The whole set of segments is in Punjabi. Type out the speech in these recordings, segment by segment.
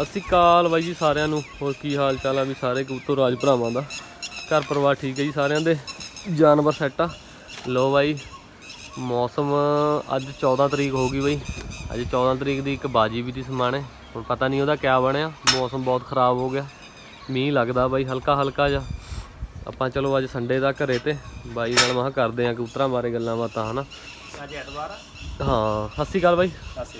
ਸਤਿ ਸ਼੍ਰੀ ਅਕਾਲ ਬਾਈ ਜੀ ਸਾਰਿਆਂ ਨੂੰ। ਹੋਰ ਕੀ ਹਾਲ ਚਾਲ ਆ ਵੀ ਸਾਰੇ ਕਬੂਤਰ ਰਾਜ ਭਰਾਵਾਂ ਦਾ? ਘਰ ਪਰਿਵਾਰ ਠੀਕ ਹੈ ਜੀ ਸਾਰਿਆਂ ਦੇ? ਜਾਨਵਰ ਸੈੱਟ ਆ। ਲੋ ਬਾਈ ਮੌਸਮ ਅੱਜ 14 ਤਰੀਕ ਹੋ ਗਈ ਬਾਈ। ਅੱਜ 14 ਤਰੀਕ ਦੀ ਇੱਕ ਬਾਜੀ ਵੀ ਦੀ ਸਮਾਣੇ ਹੁਣ ਪਤਾ ਨਹੀਂ ਉਹਦਾ ਕਿਆ ਬਣਿਆ। ਮੌਸਮ ਬਹੁਤ ਖਰਾਬ ਹੋ ਗਿਆ। ਮੀਂਹ ਲੱਗਦਾ ਬਾਈ ਹਲਕਾ ਹਲਕਾ ਜਿਹਾ। ਆਪਾਂ ਚਲੋ ਅੱਜ ਸੰਡੇ ਦਾ ਘਰੇ ਤੇ ਬਾਈ ਨਾਲ ਮਹਾ ਕਰਦੇ ਆ ਕਬੂਤਰਾਂ ਬਾਰੇ ਗੱਲਾਂ ਬਾਤਾਂ ਹਨਾ? ਅੱਜ ਐਤਵਾਰ ਆ। ਹਾਂ ਸਤਿ ਸ਼੍ਰੀ ਅਕਾਲ ਬਾਈ।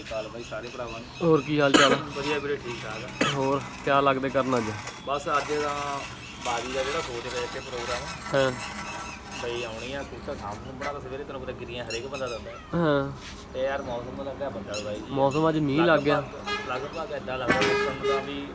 ਸ੍ਰੀ ਅਕਾਲ ਬਾਈ ਸਾਰੇ ਭਰਾਵਾਂ ਨੂੰ। ਹੋਰ ਕੀ ਹਾਲ ਚਾਲ ਆ? ਵਧੀਆ ਵੀਰੇ ਠੀਕ ਠਾਕ ਆ। ਹੋਰ ਕਿਆ ਲੱਗਦੇ ਕਰਨ ਅੱਜ? ਬਸ ਅੱਜ ਦਾ ਬਾਜੀ ਦਾ ਜਿਹੜਾ ਸੋਚ ਰਿਹਾ ਕਿ ਪ੍ਰੋਗਰਾਮ। ਹਾਂ। ਬਈ ਆਉਣੀ ਆ ਕੁੱਤਾ ਸਾਂਭ ਸੰਭਣਾ ਤਾਂ ਸਵੇਰੇ ਤੈਨੂੰ ਪਤਾ ਗਿਰੀਆਂ ਹਰੇਕ ਬੰਦਾ ਦਿੰਦਾ। ਹੈ। ਹਾਂ ਤੇ ਯਾਰ ਮੌਸਮ ਲੱਗਾ ਬੱਦਲ ਬਾਈ। ਜੀ ਮੌਸਮ ਅੱਜ ਮੀਂਹ ਲੱਗ ਗਿਆ। ਲਗਭਗ ਏਦਾਂ ਲੱਗਦਾ ਮੌਸਮ ਦਾ ਵੀ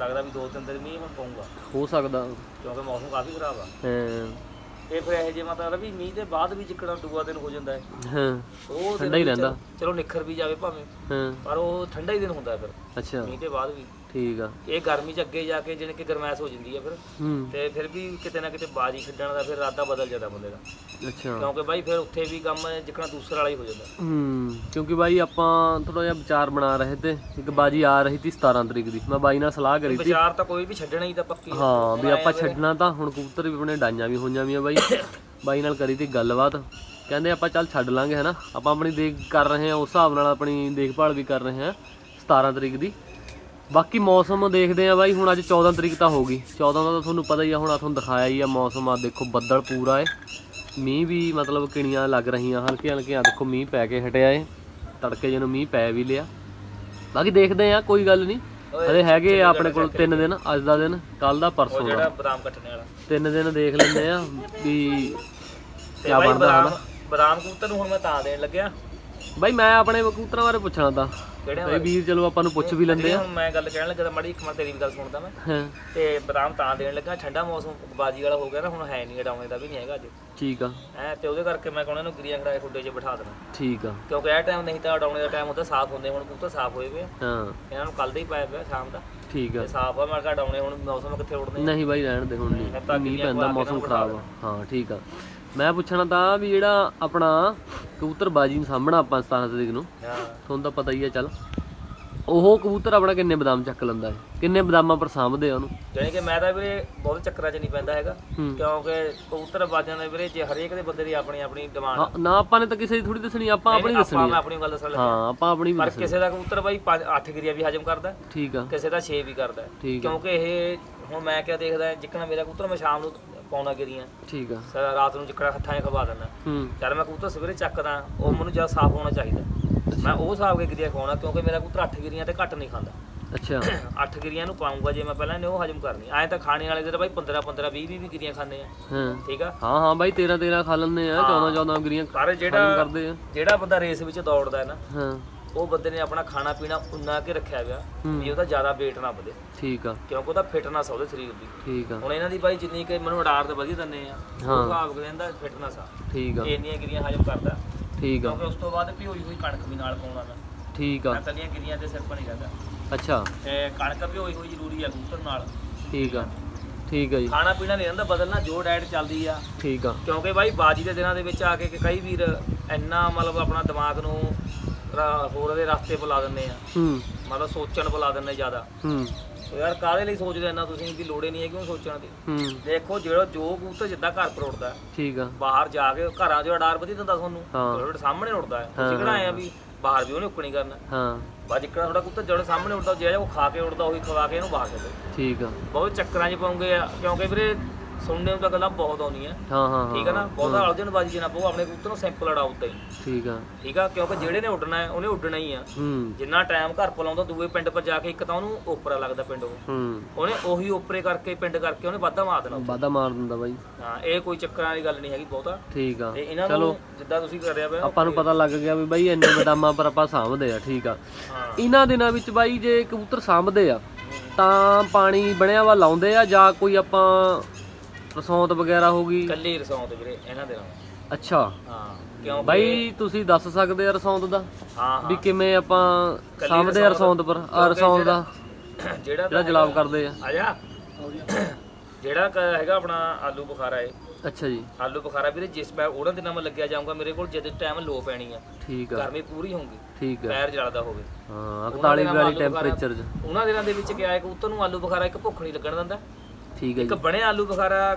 ਲੱਗਦਾ ਵੀ ਦੋ ਤਿੰਨ ਦਿਨ ਮੀਂਹ ਹੁਣ ਪਊਗਾ। ਹੋ ਸਕਦਾ। ਕਿਉਂਕਿ ਮੌਸਮ ਕਾਫੀ ਖਰਾਬ ਆ। ਹਾਂ। ਇਹ ਫਿਰ ਇਹ ਜੇ ਮਤਲਬ ਵੀ ਮੀਂਹ ਦੇ ਬਾਅਦ ਵੀ ਜਿੱਕਣਾ ਦੂਆ ਦਿਨ ਹੋ ਜਾਂਦਾ ਹੈ। ਹਾਂ ਉਹ ਦਿਨ ਠੰਡਾ ਹੀ ਵੀ ਰਹਿੰਦਾ। ਚਲੋ- ਚਲੋ ਨਿਖਰ ਵੀ ਜਾਵੇ ਭਾਵੇਂ। ਹਾਂ। ਪਰ ਉਹ ਠੰਡਾ ਹੀ ਦਿਨ ਹੁੰਦਾ ਹੈ ਫਿਰ। ਅੱਛਾ। ਮੀਂਹ ਦੇ ਬਾਅਦ ਵੀ। ਠੀਕ ਆ। ਇਹ ਗਰਮੀ ਚ ਅੱਗੇ ਜਾ ਕੇ ਜਿਵੇਂ ਕਿ ਗਰਮੈਸ਼ ਹੋ ਜਾਂਦੀ ਹੈ ਫਿਰ। ਹੂੰ। ਤੇ ਫਿਰ ਵੀ ਕਿਤੇ ਨਾ ਕਿਤੇ ਬਾਜੀ ਛੱਡਣ ਦਾ ਫਿਰ ਇਰਾਦਾ ਬਦਲ ਜਾਂਦਾ ਬੰਦੇ ਦਾ। ਅੱਛਾ। ਕਿਉਂਕਿ ਬਾਈ ਫਿਰ ਉੱਥੇ ਵੀ ਕੰਮ ਜਿੱਕਣਾ ਦੂਸਰਾ ਵਾਲਾ ਹੀ ਹੋ ਜਾਂਦਾ। ਹੂੰ ਕਿਉਂਕਿ ਬਾਈ ਆਪਾਂ ਥੋੜਾ ਜਿਹਾ ਵਿਚਾਰ ਬਣਾ ਰਹੇ ਤੇ ਇੱਕ ਬਾਜੀ ਆ ਰਹੀ ਸੀ 17 ਤਰੀਕ ਦੀ। ਮੈਂ ਬਾਈ ਨਾਲ ਸਲਾਹ ਕਰੀ ਸੀ ਵਿਚਾਰ ਤਾਂ ਕੋਈ ਵੀ ਛੱਡਣਾ ਹੀ ਤਾਂ ਪੱਕੀ ਹੈ। ਹਾਂ ਵੀ ਆਪਾਂ ਛੱਡਣਾ ਤਾਂ ਹੁਣ ਕਬੂਤਰ ਵੀ ਆਪਣੇ ਡਾਈਆਂ ਵੀ ਹੋਈਆਂ ਵੀਆਂ ਬਾਈ। ਬਾਈ ਨਾਲ ਕਰੀ ਤੀ ਗੱਲਬਾਤ। ਕਹਿੰਦੇ ਆਪਾਂ ਚੱਲ ਛੱਡ ਲਾਂਗੇ ਹਨਾ। ਆਪਾਂ ਆਪਣੀ ਦੇਖ ਕਰ ਰਹੇ ਹਾਂ ਉਸ ਹਿਸਾਬ ਨਾਲ ਆਪਣੀ ਦੇਖਭਾਲ ਵੀ ਕਰ ਰਹੇ ਹਾਂ 17 ਤਰੀਕ ਦੀ। ਬਾਕੀ ਮੌਸਮ ਦੇਖਦੇ ਆ ਬਾਈ ਹੁਣ ਅੱਜ 14 ਤਰੀਕ ਤਾਂ ਹੋ ਗਈ। 14 ਦਾ ਤਾਂ ਤੁਹਾਨੂੰ ਪਤਾ ਹੀ ਆ ਹੁਣ ਆ ਤੁਹਾਨੂੰ ਦਿਖਾਇਆ ਹੀ ਆ ਮੌਸਮ ਆ ਦੇਖੋ ਬੱਦਲ ਪੂਰਾ ਏ। ਮੀਂਹ ਵੀ ਮਤਲਬ ਕਿਣੀਆਂ ਲੱਗ ਰਹੀਆਂ ਹਲਕੀਆਂ ਹਲਕੀਆਂ ਦੇਖੋ ਮੀਂਹ ਪੈ ਕੇ ਹਟਿਆ ਏ। ਤੜਕੇ ਜਿਹਨੂੰ ਮੀਂਹ ਪੈ ਵੀ ਲਿਆ। ਬਾਕੀ ਦੇਖਦੇ ਆ ਕੋਈ ਗੱਲ ਨਹੀਂ। ਹਲੇ ਹੈਗੇ ਆ ਆਪਣੇ ਕੋਲ 3 ਦਿਨ ਅੱਜ ਦਾ ਦਿਨ ਕੱਲ ਦਾ ਪਰਸੋਂ ਦਾ ਜਿਹੜਾ ਬਦਾਮ ਕੱਟਣੇ ਵਾਲਾ। ਤਿੰਨ ਦਿਨ ਦੇਖ ਲੈਂਦੇ ਆ ਵੀ ਬਦਾਮ ਕਬੂਤਰ ਨੂੰ ਹੁਣ ਮੈਂ ਤਾਂ ਦੇਣ ਲੱਗਿਆ। ਬਾਈ ਮੈਂ ਆਪਣੇ ਕਬੂਤਰਾਂ ਬਾਰੇ ਪੁੱਛਣਾ ਤਾਂ ਕਿਹੜੇ ਬਈ ਵੀਰ ਚਲੋ ਆਪਾਂ ਨੂੰ ਪੁੱਛ ਵੀ ਲੈਂਦੇ ਆ। ਹੁਣ ਮੈਂ ਗੱਲ ਕਹਿਣ ਲੱਗਾ ਤਾਂ ਮੜੀ ਇੱਕ ਮਿੰਟ ਤੇਰੀ ਵੀ ਗੱਲ ਸੁਣਦਾ ਮੈਂ। ਤੇ ਬਦਾਮ ਤਾਂ ਦੇਣ ਲੱਗਾ ਠੰਡਾ ਮੌਸਮ ਬਾਜੀ ਵਾਲਾ ਹੋ ਗਿਆ ਨਾ ਹੁਣ ਹੈ ਨਹੀਂ ਡਾਉਣੇ ਦਾ ਵੀ ਨਹੀਂ ਹੈਗਾ ਅੱਜ। ਠੀਕ ਆ। ਐ ਤੇ ਉਹਦੇ ਕਰਕੇ ਮੈਂ ਕਹਣਾ ਇਹਨੂੰ ਗਿਰੀਆਂ ਖੜਾਏ ਖੁੱਡੇ 'ਚ ਬਿਠਾ ਦੇਣਾ। ਠੀਕ ਆ। ਕਿਉਂਕਿ ਇਹ ਟਾਈਮ ਨਹੀਂ ਤਾਂ ਡਾਉਣੇ ਦਾ ਟਾਈਮ ਹੁੰਦਾ ਸਾਫ਼ ਹੁੰਦੇ ਹੁਣ ਕਬੂਤਰ ਸਾਫ਼ ਹੋਏ ਆ। ਹਾਂ। ਇਹਨਾਂ ਨੂੰ ਕੱਲ ਦਾ ਹੀ ਪਾਇਆ ਪਿਆ ਸ਼ਾਮ ਦਾ। ਠੀਕ ਆ। ਸਾਫ਼ ਆ ਮੈਂ ਕਿਹਾ ਡਾਉਣੇ ਹੁਣ ਮੌਸਮ ਕਿੱਥੇ ਉੜਦੇ ਆ। ਨਹੀਂ ਬਾਈ ਰਹਿਣ ਦੇ ਹੁਣ ਨਹੀਂ ਮੀਂਹ ਪੈਂਦਾ ਮੌਸਮ ਨਾ ਖਰਾਬ ਆ। ਹਾਂ ਠੀਕ ਆ। ਮੈਂ ਪੁੱਛਣਾ ਤਾਂ ਵੀ ਜਿਹੜਾ ਆਪਣਾ ਕਬੂਤਰ ਬਾਜੀ ਨੂੰ ਸਾਹਮਣਾ ਆਪਾਂ 17 ਤਰੀਕ ਨੂੰ। ਹਾਂ। ਤੁਹਾਨੂੰ ਤਾਂ ਪਤਾ ਹੀ ਆ ਚੱਲ। ਉਹ ਕਬੂਤਰ ਆਪਣਾ ਕਿੰਨੇ ਬਦਾਮ ਚੱਕ ਲੈਂਦਾ ਹੈ? ਕਿੰਨੇ ਬਦਾਮਾਂ ਪਰ ਸਾਂਭਦੇ ਆ ਉਹਨੂੰ? ਜਾਣੀ ਕਿ ਮੈਂ ਤਾਂ ਵੀਰੇ ਬਹੁਤ ਚੱਕਰਾਂ 'ਚ ਨਹੀਂ ਪੈਂਦਾ ਹੈਗਾ। ਕਿਉਂਕਿ ਕਬੂਤਰ ਬਾਜਾਂ ਦੇ ਵੀਰੇ ਜੇ ਹਰੇਕ ਦੇ ਬੰਦੇ ਦੀ ਆਪਣੀ ਆਪਣੀ ਡਿਮਾਂਡ ਨਾ ਆਪਾਂ ਨੇ ਤਾਂ ਕਿਸੇ ਦੀ ਥੋੜੀ ਦੱਸਣੀ ਆਪਾਂ ਆਪਣੀ ਆਪਾਂ ਦੱਸਣੀ ਮੈਂ ਆ। ਆਪਣੀ ਗੱਲ ਦੱਸਣ ਲੱਗਾ ਹਾਂ ਆਪਾਂ ਆਪਣੀ ਵੀ ਪਰ ਕਿਸੇ ਦਾ ਕਬੂਤਰ ਬਾਈ 8 ਗਿਰੀਆ ਵੀ ਹਜਮ ਕਰਦਾ। ਠੀਕ ਆ। ਕਿਸੇ ਦਾ 6 ਵੀ ਕਰਦਾ। ਕਿਉਂਕਿ ਇਹ ਹੁਣ ਮੈਂ ਕਿਆ ਦੇਖਦਾ ਜਿੱਕਣਾ ਮੇਰਾ ਕਬੂਤਰ ਮੈਂ ਸ਼ਾਮ ਨੂੰ ਪਾਉਣਾ ਗਿਰੀਆਂ। ਠੀਕ ਆ। ਸਾਰਾ ਰਾਤ ਨੂੰ ਜਿੱਕਣਾ ਹੱਥਾਂ 'ਚ ਖਵਾ ਦਿੰਦਾ। ਹੂੰ। ਜਦ ਮੈਂ ਕਬੂਤਰ ਸਵੇਰੇ ਚੱਕਦਾ ਉਹ ਮੈਨੂੰ ਜ਼ਿਆਦਾ ਸਾਫ਼ ਹੋਣਾ ਚਾਹੀਦਾ। ਮੈਂ ਉਹ ਹਿਸਾਬ ਕੇ ਗਿਰੀਆਂ ਖਵਾਉਣਾ ਕਿਉਂਕਿ ਮੇਰਾ ਕਬੂਤਰ 8 ਗਿਰੀਆਂ ਤੇ ਘੱਟ ਨਹੀਂ ਖਾਂਦਾ। ਅੱਛਾ। 8 ਗਿਰੀਆਂ ਨੂੰ ਪਾਉਂਗਾ ਜੇ ਮੈਂ ਪਹਿਲਾਂ ਇਹਨੇ ਉਹ ਹਜਮ ਕਰਨੀ। ਐਂ ਤਾਂ ਖਾਣੇ ਵਾਲੇ ਦੇ ਤਾਂ ਬਾਈ 15 15 20 20 ਵੀ ਗਿਰੀਆਂ ਖਾਂਦੇ ਆ। ਹਾਂ। ਠੀਕ ਆ? ਹਾਂ ਹਾਂ ਬਾਈ 13 13 ਖਾ ਲੈਂਦੇ ਆ 14 14 ਗਰੀਆਂ ਪਰ ਜਿਹੜਾ ਜਿਹੜਾ ਬੰਦਾ ਰੇਸ ਵਿੱਚ ਦੌੜਦਾ ਹੈ ਨਾ ਹਾਂ। ਉਹ ਬੰਦੇ ਨੇ ਆਪਣਾ ਖਾਣਾ ਪੀਣਾ ਉਨਾ ਕੇ ਰੱਖਿਆ ਗਿਆ ਵੀ ਉਹਦਾ ਜ਼ਿਆਦਾ weight ਨਾ ਵਧੇ। ਠੀਕ ਆ। ਕਿਉਂਕਿ ਉਹਦਾ ਫਿਟਨੈਸ ਆ ਉਹਦੇ ਸਰੀਰ ਦੀ। ਠੀਕ ਆ। ਹੁਣ ਇਹਨਾਂ ਦੀ ਬਾਈ ਜਿੰਨੀ ਕਿ ਮੈਨੂੰ ਉਡਾਰ ਤੇ ਵਧੀਆ ਦਿੰਦੇ ਆ ਉਹ ਕਰ ਲੈਂਦਾ ਫਿਟਨੈਸ ਆ ਠੀਕ ਆ। ਇੰਨੀਆਂ ਗਿਰੀਆਂ ਹਜਮ ਕਰਦਾ। ਠੀਕ ਆ। ਕਿਉਂਕਿ ਉਸ ਤੋਂ ਬਾਅਦ ਭਿਓਈ ਹੋਈ ਕਣਕ ਵੀ ਨਾਲ ਪਾਉਣਾ ਮੈਂ ਠੀਕ ਆ। ਮੈਂ ਗਿਰੀਆਂ ਦੇ ਸਿਰ ਨਹੀਂ ਕਰਦਾ ਅੱਛਾ। ਤੇ ਕਣਕ ਭਿਓਈ ਹੋਈ ਜ਼ਰੂਰੀ ਆ ਕਬੂਤਰ ਨਾਲ। ਠੀਕ ਆ। ਠੀਕ ਆ ਜੀ। ਖਾਣਾ ਪੀਣਾ ਨਹੀਂ ਰਹਿੰਦਾ ਬਦਲਣਾ ਜੋ ਡਾਈਟ ਚੱਲਦੀ ਆ। ਠੀਕ ਆ। ਕਿਉਂਕਿ ਬਾਈ ਬਾਜੀ ਦੇ ਦਿਨਾਂ ਦੇ ਵਿੱਚ ਆ ਕੇ ਕਿ ਕਈ ਵੀਰ ਇੰਨਾ ਮਤਲਬ ਆਪਣਾ ਦਿਮਾਗ ਨੂੰ ਰਾ- ਹੋਰ ਦੇ ਰਸਤੇ ਬੁਲਾ ਦਿੰਦੇ ਆ। ਹੂੰ। ਮਤਲਬ ਸੋਚਣ ਬੁਲਾ ਦਿੰਦੇ ਜ਼ਿਆਦਾ। ਹੂੰ। ਉਹ ਯਾਰ ਕਾਹਦੇ ਲਈ ਸੋਚਦੇ ਇੰਨਾ ਤੁਸੀਂ ਵੀ ਲੋੜੇ ਨਹੀਂ ਹੈ ਕਿਉਂ ਸੋਚਣ ਦੀ? ਹੂੰ। ਦੇਖੋ ਜਿਹੜਾ ਜੋ ਕਬੂਤਰ ਜਿੱਦਾਂ ਘਰ ਪਰ ਹੈ, ਠੀਕ ਆ। ਬਾਹਰ ਜਾ ਕੇ ਘਰਾਂ 'ਚ ਅਡਾਰ ਵਧੀ ਦਿੰਦਾ ਤੁਹਾਨੂੰ। ਹਾਂ। ਤੁਹਾਡੇ ਸਾਹਮਣੇ ਉੱਡਦਾ ਹੈ। ਤੁਸੀਂ ਕਿਹੜਾ ਆਏ ਆ ਵੀ ਬਾਹਰ ਵੀ ਉਹਨੇ ਉੱਕਣੀ ਕਰਨਾ। ਹਾਂ। ਬਾ ਜਿੱਕੜਾ ਤੁਹਾਡਾ ਕੁੱਤਾ ਜਿਹੜੇ ਸਾਹਮਣੇ ਉੱਡਦਾ ਜਿਹੜਾ ਉਹ ਖਾ ਕੇ ਉੱਡਦਾ ਉਹੀ ਖਵਾ ਕੇ ਇਹਨੂੰ ਬਾਹਰ ਛੱਡੋ ਠੀਕ ਆ। ਬਹੁਤ ਚੱਕਰਾਂ 'ਚ ਪਾਉਂਗੇ ਆ। ਕਿਉਂਕਿ ਵੀਰੇ ਸੁਣਨੇ ਨੂੰ ਤਾਂ ਗੱਲਾਂ ਬਹੁਤ ਆਉਂਦੀਆਂ। ਹਾਂ ਹਾਂ ਠੀਕ ਹੈ ਨਾ? ਬਹੁਤ ਅਲਝਣ ਬਾਜੀ ਜਨਾ ਪਾਓ ਆਪਣੇ ਕਬੂਤਰ ਨੂੰ ਸਿੰਪਲ ਅੜਾਓ ਉੱਤੇ। ਠੀਕ ਆ। ਠੀਕ ਆ? ਕਿਉਂਕਿ ਜਿਹੜੇ ਨੇ ਉੱਡਣਾ ਹੈ ਉਹਨੇ ਉੱਡਣਾ ਹੀ ਆ। ਹੂੰ। ਜਿੰਨਾ ਟਾਈਮ ਘਰ ਪਲਾਉਂਦਾ ਦੂਏ ਪਿੰਡ ਪਰ ਜਾ ਕੇ ਇੱਕ ਤਾਂ ਉਹਨੂੰ ਓਪਰਾ ਲੱਗਦਾ ਪਿੰਡ ਉਹ। ਹੂੰ। ਉਹਨੇ ਉਹੀ ਓਪਰੇ ਕਰਕੇ ਪਿੰਡ ਕਰਕੇ ਉਹਨੇ ਵਾਧਾ ਮਾਰ ਦੇਣਾ ਵਾਦਾ ਮਾਰ ਦਿੰਦਾ ਬਾਈ। ਹਾਂ ਇਹ ਕੋਈ ਚੱਕਰਾਂ ਵਾਲੀ ਗੱਲ ਨਹੀਂ ਹੈਗੀ ਬਹੁਤਾ। ਠੀਕ ਆ। ਤੇ ਇਹਨਾਂ ਨੂੰ ਜਿੱਦਾਂ ਤੁਸੀਂ ਕਰ ਰਿਹਾ ਪਿਆ ਆਪਾਂ ਨੂੰ ਪਤਾ ਲੱਗ ਗਿਆ ਵੀ ਬਾਈ ਇੰਨੇ ਬਦਾਮਾਂ ਪਰ ਆਪਾਂ ਸਾਂਭਦੇ ਆ ਠੀਕ ਆ। ਹਾਂ। ਇਹਨਾਂ ਦਿਨਾਂ ਵਿੱਚ ਬਾਈ ਜੇ ਕਬੂਤਰ ਸਾਂਭਦੇ ਆ ਤਾਂ ਪਾਣੀ ਬਣਿਆ ਵਾ ਲਾਉਂਦੇ ਆ ਜਾਂ ਕੋਈ ਆਪਾਂ ਰਸੌਂਤ ਵਗੈਰਾ ਹੋ ਗਈ? ਕੱਲੀ ਰਸੌਂਤ ਵੀਰੇ ਇਹਨਾਂ ਦੇ ਨਾਲ। ਅੱਛਾ। ਹਾਂ ਕਿਉਂ ਬਾਈ ਤੁਸੀਂ ਦੱਸ ਸਕਦੇ ਆ ਰਸੌਂਤ ਦਾ? ਹਾਂ ਵੀ ਕਿਵੇਂ ਆਪਾਂ ਸਾਂਭਦੇ ਆ ਰਸੌਂਤ ਪਰ? ਆ ਰਸੌਂਤ ਦਾ। ਜਿਹੜਾ ਜਿਹੜਾ ਜਲਾਬ ਕਰਦੇ ਆ। ਆ ਜਾ। ਜਿਹੜਾ ਕ- ਹੈਗਾ ਆਪਣਾ ਆਲੂ ਬੁਖਾਰਾ ਏ ਅੱਛਾ ਜੀ। ਆਲੂ ਬੁਖਾਰਾ ਵੀਰੇ ਜਿਸ ਮੈਂ ਉਹਨਾਂ ਦਿਨਾਂ ਮੈਂ ਲੱਗਿਆ ਜਾਊਂਗਾ ਮੇਰੇ ਕੋਲ ਜਦ ਟਾਈਮ ਲੋ ਪੈਣੀ ਆ। ਠੀਕ ਆ। ਗਰਮੀ ਪੂਰੀ ਹੋਊਗੀ। ਠੀਕ ਆ। ਪੈਰ ਜਲਦਾ ਹੋਵੇ। ਹਾਂ ਉਹਨਾਂ 41 ਦਿਨਾਂ 42 ਆਲੂ ਬੁਖਾਰਾ- ਟੈਂਪਰੇਚਰ 'ਚ। ਉਹਨਾਂ ਦਿਨਾਂ ਦੇ ਵਿੱਚ ਕਿਹਾ ਹੈ ਕਬੂਤਰ ਨੂੰ ਆਲੂ ਬੁਖਾਰਾ ਇੱਕ ਭੁੱਖ ਨਹੀਂ ਲੱਗਣ ਦਿੰਦਾ। ਠੀਕ ਹੈ ਇੱਕ ਜੀ। ਬਣਿਆ ਆਲੂ ਬੁਖਾਰਾ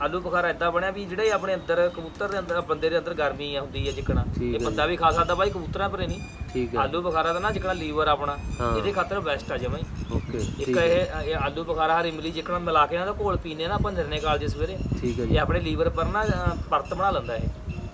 ਆਲੂ ਬੁਖਾਰਾ ਇਦਾਂ ਬਣਿਆ ਵੀ ਜਿਹੜੇ ਆਪਣੇ ਅੰਦਰ ਕਬੂਤਰ ਦੇ ਅੰਦਰ ਬੰਦੇ ਦੇ ਅੰਦਰ ਗਰਮੀ ਆ ਹੁੰਦੀ ਹੈ ਜਿਕਣਾ। ਠੀਕ ਇਹ ਬੰਦਾ ਵੀ ਖਾ ਸਕਦਾ ਬਾਈ ਕਬੂਤਰਾਂ ਪਰੇ ਨਹੀਂ। ਠੀਕ ਹੈ। ਆਲੂ ਬੁਖਾਰਾ ਦਾ ਨਾ ਜਿਕਣਾ ਲੀਵਰ ਆਪਣਾ ਹਾਂ। ਇਹਦੇ ਖਾਤਰ ਬੈਸਟ ਆ ਜਮਾਂ ਹੀ। ਓਕੇ ਇੱਕ ਠੀਕ ਇਹ ਇਹ ਆਲੂ ਬੁਖਾਰਾ ਹਰੀ ਇਮਲੀ ਜਿਕਣਾ ਮਿਲਾ ਕੇ ਨਾ ਉਹਦਾ ਘੋਲ ਪੀਨੇ ਨਾ ਆਪਾਂ ਨਿਰਣੇ ਕਾਲਜ ਸਵੇਰੇ। ਠੀਕ ਹੈ ਇਹ ਜੀ ਆਪਣੇ ਲੀਵਰ ਪਰ ਨਾ ਅ, ਪਰਤ ਬਣਾ ਲੈਂਦਾ ਇਹ।